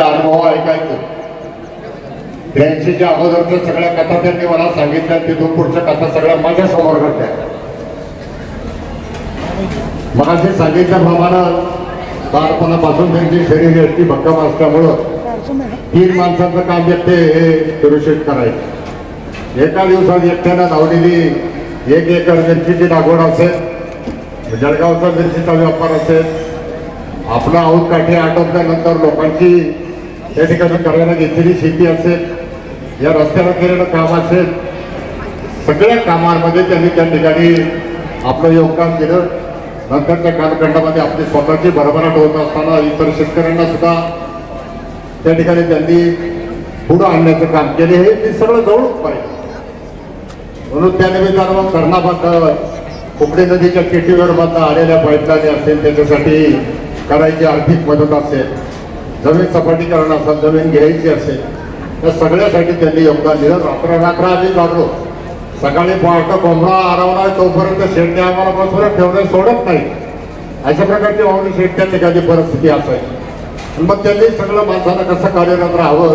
अनुभव ऐकायचं. त्र्याऐंशीच्या अगोदरच्या सगळ्या कथा त्यांनी मला सांगितल्या तिथून पुढच्या कथा सगळ्या माझ्यासमोर घडल्या. मगाशी सांगितल्याप्रमाणे बालपणापासून त्यांची शरीर यष्टी भक्कम असल्यामुळं तीन माणसांचं काम एकटे हे सुरक्षित करायचं. एका दिवसात एकट्यानं धावलेली एक एकर मिरचीची लागवड असेल जळगावचा मिरचीचा व्यापार असेल आपला औत काठी आटोपल्यानंतर लोकांची त्या ठिकाणी करायला घेतलेली शेती असेल या रस्त्याला केलेलं काम असेल सगळ्या कामांमध्ये त्यांनी त्या ठिकाणी आपलं योगदान केलं. नंतरच्या कालखंडामध्ये आपली स्वतःची भरभराट होत असताना इतर शेतकऱ्यांना सुद्धा त्या ठिकाणी त्यांनी पुढं आणण्याचं काम केले. हे ते सगळं जवळून पाहिजे म्हणून त्या निमित्तानं मग कर्णाबाद कुकडे नदीच्या केटीवर मधनं आलेल्या बैठकाने असेल त्याच्यासाठी करायची आर्थिक मदत असेल. जमीन सपाटीकरण असेल जमीन घ्यायची असेल त्या सगळ्यासाठी त्यांनी योगदान दिलं. रात्र रात्र आम्ही जागलो. सकाळी पहाटे कोंबडा आरवणार तोपर्यंत शेडने आम्हाला बसवून ठेवणं सोडत नाही. अशा प्रकारची वावणी शेड एखादी परिस्थिती असायची मग त्यांनी सगळं माणसाला कसं कार्यरत राहावं?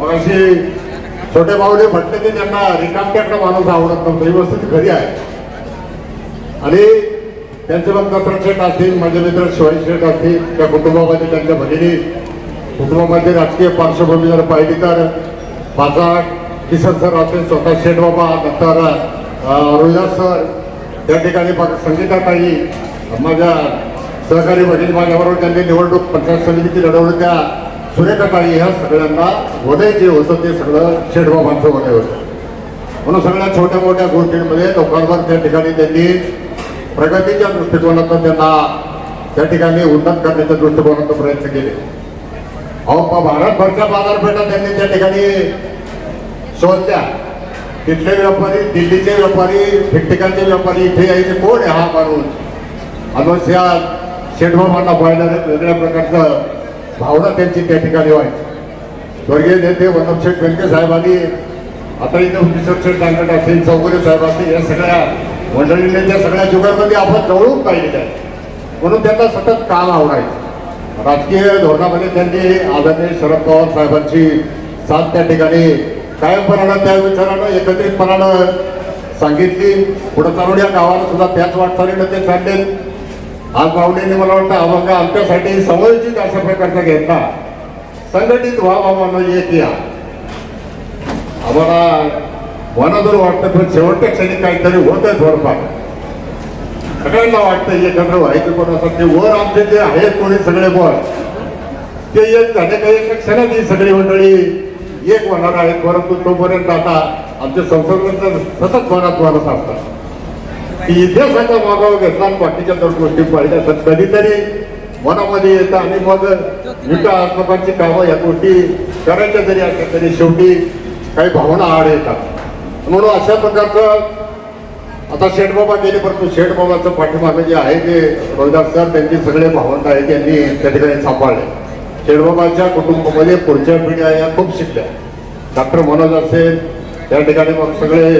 मग अशी छोटे भाऊने म्हटले की त्यांना रिकामट्याकडे माणूस आवडत नव्हतं ही वस्तू खरी आहे. आणि त्यांचे मग दसरथ शेठ असतील माझे मित्र शिवाजी शेठ असतील त्या कुटुंबामध्ये त्यांच्या भगिनी कुटुंबामध्ये राजकीय पार्श्वभूमी जर पाहिली तर माझा किसन सर असेल स्वतः शेठबाबा नंतर रोहिदास सर त्या ठिकाणी मग संगीताताई माझ्या सहकारी वडील माझ्याबरोबर त्यांनी निवडणूक पंचायत समितीची लढवली त्या सुरेखाताई ह्या सगळ्यांना वदय जे होतं ते सगळं शेठबाबांचं वदय होतं. म्हणून सगळ्या छोट्या मोठ्या गोष्टींमध्ये लोकांवर त्या ठिकाणी त्यांनी प्रगतीच्या दृष्टिकोनातून त्यांना त्या ठिकाणी उन्नत करण्याच्या दृष्टिकोनातून प्रयत्न केले. अहो भारतभरच्या बाजारपेठा त्यांनी त्या ठिकाणी शोधल्या तिथले व्यापारी दिल्लीचे व्यापारी ठिकठिकाणचे व्यापारी इथे यायचे कोण आहे हा माणूस? अनुस या शेठबाबांना पाहिलं वेगळ्या प्रकारचं भावना त्यांची त्या ठिकाणी व्हायची स्वर्गीय नेते वल्लभ शेठ व्यंके साहेबांनी आता इथं किशोर शेठ दांगट असतील चौगुले साहेब असतील या सगळ्या मंडळीने त्या सगळ्या जुगामध्ये आपण जवळून पाहिलेल्या आहे म्हणून त्यांना सतत काम आवडायचं राजकीय धोरणामध्ये त्यांनी आदरणीय शरद पवार साहेबांची साथ त्या ठिकाणी कायमपणानं त्या विचारानं एकत्रितपणानं सांगितली. पुढे चालून या गावाला सुद्धा त्याच वाटचालीनं ते चालले आज माऊलींनी मला वाटतं अभंग आमच्यासाठी समयोचित अशा प्रकारचा घेतला. संघटित व्हा म्हणून एक या. आम्हाला मनातून वाटतं पण शेवटच्या क्षणी काहीतरी होतंय थोडंफार. सगळ्यांना वाटतं एकत्र व्हायचं कोण असतात ते वर आमचे जे आहेत कोणी सगळे बॉस ते एक झाले काही एका क्षणात ही सगळी मंडळी एक होणार आहेत परंतु तोपर्यंत आता आमच्या संसर्गाचं सतत मनात मानत असतात की इतिहासाचा मागोवा घेतला आणि बाकीच्या दोन गोष्टी पाहिल्या तर कधीतरी मनामध्ये येतं आणि मग विकास लोकांची कामं या गोष्टी करायच्या जरी असल्या तरी शेवटी काही भावना आड येतात. म्हणून अशा प्रकारचं आता शेठबाबा गेले परंतु शेठबाबाचं पाठीमागं जे आहे ते रोहिदास सर त्यांची सगळे भावंत आहेत त्यांनी त्या ठिकाणी सांभाळले. शेठबाबाच्या कुटुंबामध्ये पुढच्या पिढ्या या खूप शिकल्या. डॉक्टर मनोज असेल त्या ठिकाणी मग सगळे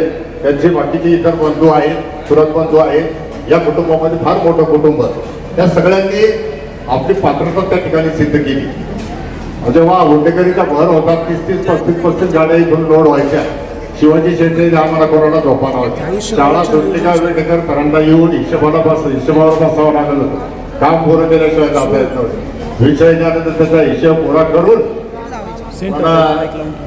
त्यांचे बाकीचे इतर बंधू आहेत सुरत बंधू आहेत या कुटुंबामध्ये फार मोठं कुटुंब त्या सगळ्यांनी आपली पात्रता त्या ठिकाणी सिद्ध केली. जेव्हा हुंडेकरीचा भर होता तीस तीस पस्तीस पस्तीस गाड्या इथून लोड व्हायच्या. शिवाजी शेट्टी आम्हाला कोरोना झोपा नव्हता शाळा सुटलीका वेटेकर करंडा येऊन हिशोबाला बस हिशोबावर बसावं लागत होतं. काम पुरं केल्याशिवाय जाता येत नव्हतं. विषय झाल्यानंतर त्याचा हिशोब पुरा करून मला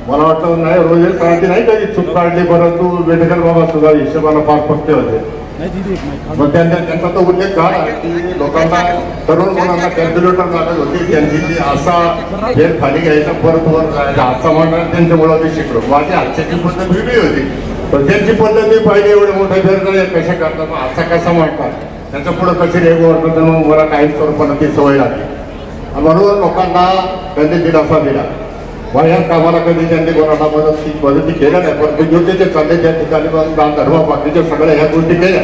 मला वाटतं नाही रोज क्रांती नाही कधी चूक काढली परंतु वेटेकर बाबा सुद्धा हिशोबाला फार पक्के होते. मग त्यांना त्यांचा तो उल्लेख झाला की लोकांना तरुण मुलांना कॅल्क्युलेटर लागत होती त्यांची ती असा वेळ खाली घ्यायचा परत वर जायचा. हातचा म्हणणार त्यांच्यामुळे मी शिकलो. माझी हातच्याची पद्धत वेगळी होती. पण त्यांची पद्धत मी पाहिली एवढे मोठे फेर कशा करतात मग असा कसा म्हणतात त्याच्या पुढे कशी रेगो वाटतं तर मग मला काही स्वरूपानं ती सवय लागली. म्हणून लोकांना त्यांनी दिलासा दिला. मग या कामाला कधी त्यांनी कोणाला मदत मदती केल्या नाही पण योग्य चालले त्या ठिकाणी दान धर्म बाकीच्या सगळ्या ह्या गोष्टी केल्या.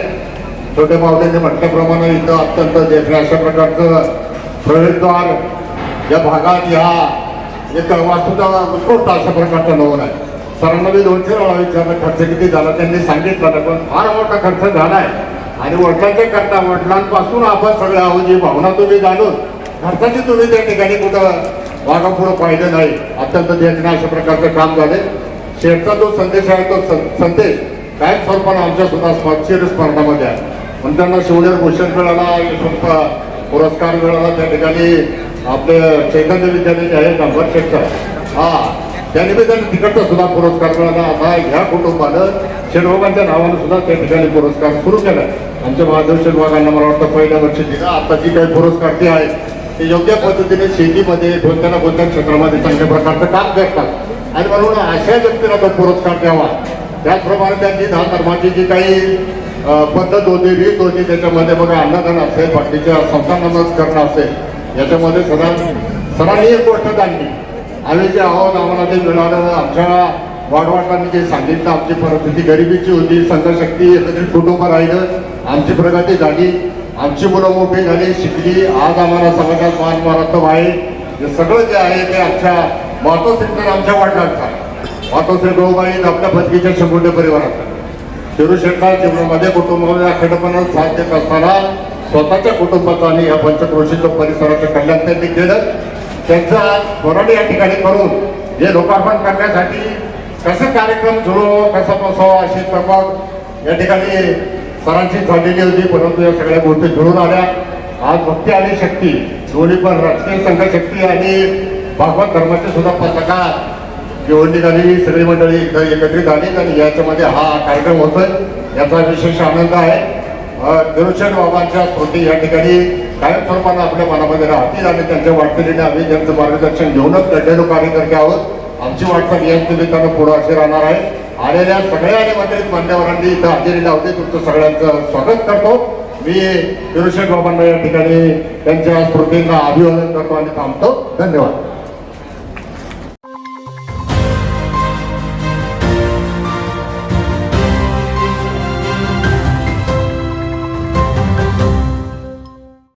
छोटे मावल्यांनी म्हटल्याप्रमाणे इथं अत्यंत देखण्या अशा प्रकारचं प्रवेशद्वार या भागात ह्या एक वास्तूचा उत्कृष्ट अशा प्रकारचा नवून आहे. सरांना मी दोनशे विचारलं खर्च किती झाला त्यांनी सांगितलं पण फार मोठा खर्च झाला आहे. आणि वडिलांच्या करता वडिलांपासून आपण सगळ्या आहोत जी भावना तुम्ही जाणून खर्चाची तुम्ही त्या ठिकाणी कुठं वाघापुढं पाहिलं नाही. अत्यंत देखणं अशा प्रकारचं काम झाले शेवटचा जो संदेश आहे तो संदेश कायम स्वरूपानं आमच्या सुद्धा स्पर्शीय स्पर्धामध्ये आहे. पण त्यांना शिवनेर भूषण मिळाला यशवंत पुरस्कार मिळाला त्या ठिकाणी आपले चैतन्य विद्यालय जे आहे नंबर शेठचा हा त्या त्यांनी तिकडचा सुद्धा पुरस्कार मिळाला. आता ह्या कुटुंबानं शेडवागांच्या नावानं सुद्धा त्या ठिकाणी पुरस्कार सुरू केला आमच्या महादेव शेडवागांना मला वाटतं पहिल्या वर्षी दिला. आता जी काही पुरस्कार ते आहेत. ते योग्य पद्धतीने शेतीमध्ये कोणत्या ना कोणत्या क्षेत्रामध्ये चांगल्या प्रकारचं काम करतात. आणि म्हणून अशा व्यक्तीला तो पुरस्कार द्यावा. त्याचप्रमाणे त्यांची दहा धर्माची जी काही पद्धत होती रीत होती त्याच्यामध्ये बघा अन्नदान असेल बाकीच्या संस्थांना करणं असेल याच्यामध्ये सदा सरांनी एक गोष्ट जाणली आम्ही जे आहोत आम्हाला ते मिळालं आमच्या वाढवाटांनी जे सांगितलं आमची परिस्थिती गरिबीची होती संघशक्ती कुटुंब राहिलं आमची प्रगती झाली. आमची मुलं मोठी झाली शिकली आज आम्हाला समाजात मान महाराष्ट्र आहे हे सगळं जे आहे ते आमच्या मातोश्रीतर आमच्या वडिलांचं आहे. मातोश्री गोबाई आपल्या पत्नीच्या शंभुंडे परिवाराचा शिरूशेठा जीवनामध्ये कुटुंबामध्ये अखंडपणा साध्य करताना स्वतःच्या कुटुंबाचं आणि या पंचक्रोशीचं परिसराचं कल्याण त्यांनी केलं. त्यांचा स्मरण या ठिकाणी करून हे लोकार्पण करण्यासाठी कसं कार्यक्रम सुरू कसा बसावा अशी तरफात या ठिकाणी सरांची झालेली होती परंतु या सगळ्या गोष्टी जुळून आल्या. आज भक्ती आणि शक्ती दोन्ही पण राजकीय संघशक्ती आणि भागवत धर्माची सुद्धा पताका घेऊन निघाली सगळी मंडळी एकत्रित आली. आणि याच्यामध्ये हा कार्यक्रम होतोय याचा विशेष आनंद आहे. निरुशन बाबांच्या स्मृती या ठिकाणी कायम स्वरूपानं आपल्या मनामध्ये राहतील आणि त्यांच्या वाटचालीने आम्ही त्यांचं मार्गदर्शन घेऊनच लढलेलो कार्यकर्ते आहोत. आमची वाटचाल याच निमित्तानं पुढं अशी राहणार आहे. आलेल्या सगळ्या निमंत्रित मान्यवरांनी इथं हजेरी लावते तुमचं सगळ्यांचं स्वागत करतो. मी निरुशन बाबांना या ठिकाणी त्यांच्या स्मृतींना अभिवादन करतो आणि थांबतो. धन्यवाद.